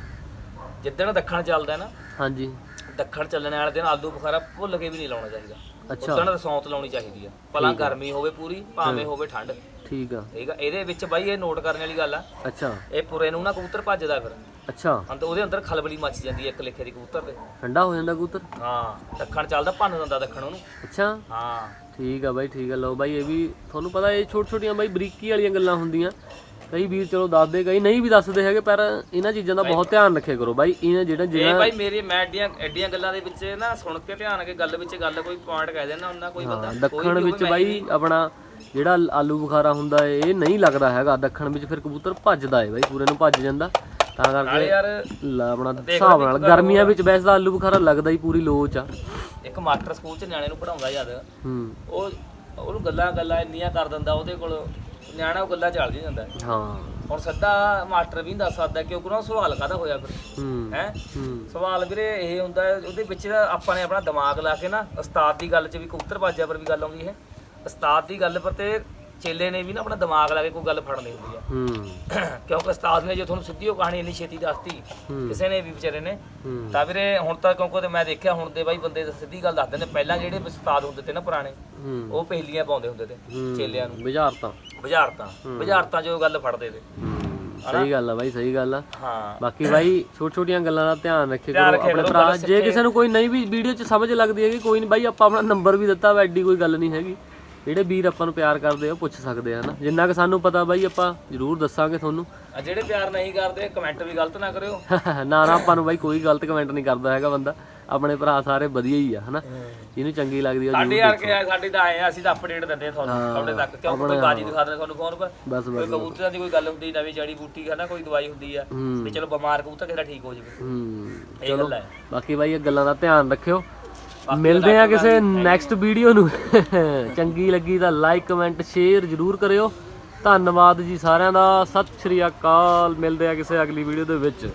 ਜਿੱਦਣ ਦੱਖਣ ਚੱਲਦਾ ਨਾ ਹਾਂਜੀ। ਦੱਖਣ ਚੱਲਣ ਵਾਲੇ ਦਿਨ ਆਲੂ ਬੁਖਾਰਾ ਭੁੱਲ ਕੇ ਵੀ ਨਹੀਂ ਲਾਉਣਾ ਚਾਹੀਦਾ। ਅੱਛਾ। ਉਦੋਂ ਰਸੌਂਤ ਲਾਉਣੀ ਚਾਹੀਦੀ ਆ। ਭਲਾ ਗਰਮੀ ਹੋਵੇ ਪੂਰੀ ਭਾਵੇਂ ਹੋਵੇ ਠੰਡ। ਠੀਕ ਆ। ਠੀਕ ਆ ਇਹਦੇ ਵਿੱਚ ਬਾਈ ਇਹ ਨੋਟ ਕਰਨ ਵਾਲੀ ਗੱਲ ਆ। ਅੱਛਾ। ਇਹ ਪੁਰੇ ਨੂੰ ਨਾ ਕਬੂਤਰ ਭੱਜਦਾ ਫਿਰ। ਅੱਛਾ। ਅੰਦਰ ਉਹਦੇ ਅੰਦਰ ਖਲਬਲੀ ਮੱਚ ਜਾਂਦੀ ਹੈ ਇੱਕ ਲੇਖੇ ਦੀ ਕਬੂਤਰ ਦੇ ਠੰਡਾ ਹੋ ਜਾਂਦਾ ਕਬੂਤਰ? ਹਾਂ ਦੱਖਣ ਚੱਲਦਾ ਭੰਨ ਦਿੰਦਾ ਦੱਖਣ ਉਹਨੂੰ। ਅੱਛਾ। ਹਾਂ। ਠੀਕ ਆ ਬਾਈ ਠੀਕ ਆ। ਲਓ ਬਾਈ ਇਹ ਵੀ ਤੁਹਾਨੂੰ ਪਤਾ ਇਹ ਛੋਟ ਛੋਟੀਆਂ ਬਾਈ ਬਰੀਕੀ ਵਾਲੀਆਂ ਗੱਲਾਂ ਹੁੰਦੀਆਂ। ਕਈ ਵੀਰ ਚਲੋ ਦੱਸਦੇ ਕਈ ਨਹੀਂ ਵੀ ਦੱਸਦੇ ਹੈਗੇ ਪਰ ਇਹਨਾਂ ਚੀਜ਼ਾਂ ਦਾ ਬਹੁਤ ਧਿਆਨ ਰੱਖਿਆ ਕਰੋ ਬਾਈ। ਇਹਨਾਂ ਜਿਹੜਾ ਇਹ ਜਿਹੜਾ ਬਾਈ ਮੇਰੇ ਮੈਂ ਐਡੀਆਂ ਐਡੀਆਂ ਗੱਲਾਂ ਦੇ ਵਿੱਚ ਨਾ ਸੁਣ ਕੇ ਧਿਆਨ ਕੇ ਗੱਲ ਵਿੱਚ ਗੱਲ ਕੋਈ ਪੁਆਇੰਟ ਕਹਿ ਦੇਣਾ ਉਹਨਾਂ ਕੋਈ ਬੰਦਾ ਕੋਈ ਦੱਖਣ ਵੀ ਵਿੱਚ ਹੋਵੇ, ਮੈਂ ਬਾਈ ਆਪਣਾ ਜਿਹੜਾ ਆਲੂ ਬੁਖਾਰਾ ਹੁੰਦਾ ਹੈ ਇਹ ਨਹੀਂ ਲੱਗਦਾ ਹੈਗਾ। ਦੱਖਣ ਵਿੱਚ ਫਿਰ ਕਬੂਤਰ ਭੱਜਦਾ ਹੈ ਬਾਈ ਪੂਰੇ ਨੂੰ ਭੱਜ ਜਾਂਦਾ। ਤਾਂ ਨਾਲੇ ਕਰਕੇ ਯਾਰ ਲ- ਆਪਣਾ ਹਿਸਾਬ ਨਾਲ ਗਰਮੀਆਂ ਵਿੱਚ ਵੈਸੇ ਤਾਂ ਆਲੂ ਬੁਖਾਰਾ ਲੱਗਦਾ ਹੀ ਪੂਰੀ ਲੋਚ ਆ। ਇੱਕ ਮਾਸਟਰ ਸਕੂਲ ਚ ਨਿਆਣੇ ਨੂੰ ਪੜਾਉਂਦਾ ਯਾਦ ਹੂੰ। ਉਹ ਉਹਨੂੰ ਗੱਲਾਂ ਗੱਲਾਂ ਇੰਨੀਆਂ ਕਰ ਦਿੰਦਾ ਉਹਦੇ ਕੋਲ ਨਿਆਣਾ ਉਹ ਗੱਲਾਂ ਚੱਲ ਜਾਂਦਾ। ਹਾਂ। ਹੁਣ ਸਿੱਧਾ ਮਾਸਟਰ ਵੀ ਨੀ ਦੱਸ ਸਕਦਾ ਕਿਉਂਕਿ ਉਹਨਾਂ ਸਵਾਲ ਕਾਹਦਾ ਹੋਇਆ ਫਿਰ। ਹੂੰ ਹੈ? ਹੂੰ। ਸਵਾਲ ਵੀਰੇ ਇਹ ਹੁੰਦਾ ਹੈ, ਉਹਦੇ ਵਿੱਚ ਆਪਾਂ ਨੇ ਆਪਣਾ ਦਿਮਾਗ ਲਾ ਕੇ ਨਾ ਉਸਤਾਦ ਦੀ ਗੱਲ 'ਚ ਵੀ ਕਬੂਤਰ ਬਾਜਿਆ ਪਰ ਵੀ ਗੱਲ ਆਉਂਦੀ ਹੈ। ਉਸਤਾਦ ਦੀ ਗੱਲ ਪਰ ਤੇ ਚੇਲੇ ਨੇ ਵੀ ਨਾ ਆਪਣਾ ਦਿਮਾਗ ਲਾ ਕੇ ਕੋਈ ਗੱਲ ਫੜਨੀ ਹੁੰਦੀ ਆ। ਹੂੰ। ਕਿਉਂਕਿ ਉਸਤਾਦ ਨੇ ਜੇ ਤੁਹਾਨੂੰ ਸਿੱਧੀ ਉਹ ਕਹਾਣੀ ਇੰਨੀ ਛੇਤੀ ਦੱਸਤੀ ਕਿਸੇ ਨੇ ਵੀ ਵਿਚਾਰੇ ਨੇ ਤਾਂ ਵੀਰੇ ਹੁਣ ਤਾਂ ਕਿਉਂਕਿ ਤੇ ਮੈਂ ਦੇਖਿਆ ਹੁਣ ਦੇ ਬਾਈ ਬੰਦੇ ਸਿੱਧੀ ਗੱਲ ਦੱਸਦੇ ਨੇ ਪਹਿਲਾਂ ਜਿਹੜੇ ਉਸਤਾਦ ਹੁੰਦੇ ਤੇ ਨਾ ਪੁਰਾਣੇ ਉਹ ਪਹਿਲੀਆਂ ਪਾਉਂਦੇ ਹੁੰਦੇ ਤੇ। ਚੇਲਿਆਂ ਨੂੰ। ਬੁਝਾਰਤਾਂ। ਬੁਝਾਰਤਾਂ। ਬੁਝਾਰਤਾਂ ਜੋ ਗੱਲ ਫੜਦੇ ਤੇ। ਸਹੀ ਗੱਲ ਆ ਬਾਈ ਸਹੀ ਗੱਲ ਆ। ਹਾਂ। ਬਾਕੀ ਬਾਈ ਛੋਟ ਛੋਟੀਆਂ ਗੱਲਾਂ ਦਾ ਧਿਆਨ ਧਿਆਨ ਕਰੋ ਆਪਣੇ ਭਰਾ ਜੇ ਕਿਸੇ ਨੂੰ ਕੋਈ ਨਹੀਂ ਵੀ ਵੀਡੀਓ 'ਚ ਸਮਝ ਲੱਗਦੀ ਹੈਗੀ ਕੋਈ ਨਹੀਂ ਬਾਈ ਆਪਾਂ ਆਪਣਾ ਨੰਬਰ ਵੀ ਦਿੱਤਾ ਵਾ ਐਡੀ ਕੋਈ ਗੱਲ ਨਹੀਂ ਹੈਗੀ। ਜਿਹੜੇ ਵੀਰ ਆਪਾਂ ਨੂੰ ਪਿਆਰ ਕਰਦੇ ਆ ਪੁੱਛ ਸਕਦੇ ਆ ਨਾ ਜਿੰਨਾ ਕਿ ਸਾਨੂੰ ਪਤਾ ਬਾਈ ਆਪਾਂ ਜ਼ਰੂਰ ਦੱਸਾਂਗੇ ਤੁਹਾਨੂੰ। ਆ ਜਿਹੜੇ ਪਿਆਰ ਨਹੀਂ ਕਰਦੇ ਕਮੈਂਟ ਵੀ ਗਲਤ ਨਾ ਕਰਿਓ। ਨਾ ਨਾ ਆਪਾਂ ਨੂੰ ਬਾਈ ਕੋਈ ਗਲਤ ਕਮੈਂਟ ਨਹੀਂ ਕਰਦਾ ਹੈਗਾ ਬੰਦਾ। ਆਪਣੇ ਭਰਾ ਸਾਰੇ ਵਧੀਆ ਹੀ ਆ ਹਨਾ? ਜਿਹਨੂੰ ਚੰਗੀ ਲੱਗਦੀ ਆ ਸਾਡੇ ਯਾਰ ਕਿ ਸਾਡੇ ਤਾਂ ਆਏ ਆ ਅਸੀਂ ਤਾਂ ਅਪਡੇਟ ਦਿੰਦੇ ਆ ਤੁਹਾਨੂੰ ਤੁਹਾਡੇ ਤੱਕ। ਕਿਉਂ? ਕੋਈ ਬਾਜੀ ਦਿਖਾ ਦਿੰਦੇ ਤੁਹਾਨੂੰ ਫੋਨ ਪਰ। ਬਸ ਕੋਈ ਬਸ। ਕਬੂਤਰਾਂ ਦੀ ਕੋਈ ਗੱਲ ਹੁੰਦੀ ਨਵੀਂ ਜੜੀ ਬੂਟੀ ਹੈ ਨਾ ਕੋਈ ਦਵਾਈ ਹੁੰਦੀ ਆ ਵੀ ਚਲੋ ਬਿਮਾਰ ਕਬੂਤਰ ਕਿਹੜਾ ਠੀਕ ਹੋ ਜਾਵੇ। ਹੂੰ। ਹੈ ਬਾਕੀ ਬਾਈ ਇਹ ਗੱਲਾਂ ਦਾ ਧਿਆਨ ਰੱਖਿਓ। ਮਿਲਦੇ ਆ ਕਿਸੇ ਨੈਕਸਟ ਵੀਡੀਓ ਨੂੰ। ਚੰਗੀ ਲੱਗੀ ਤਾਂ ਲਾਈਕ ਕਮੈਂਟ ਸ਼ੇਅਰ ਜਰੂਰ ਕਰਿਓ। ਧੰਨਵਾਦ ਜੀ ਸਾਰਿਆਂ ਦਾ। ਸਤਿ ਸ਼੍ਰੀ ਅਕਾਲ। ਮਿਲਦੇ ਆ ਕਿਸੇ ਅਗਲੀ ਵੀਡੀਓ ਦੇ ਵਿੱਚ।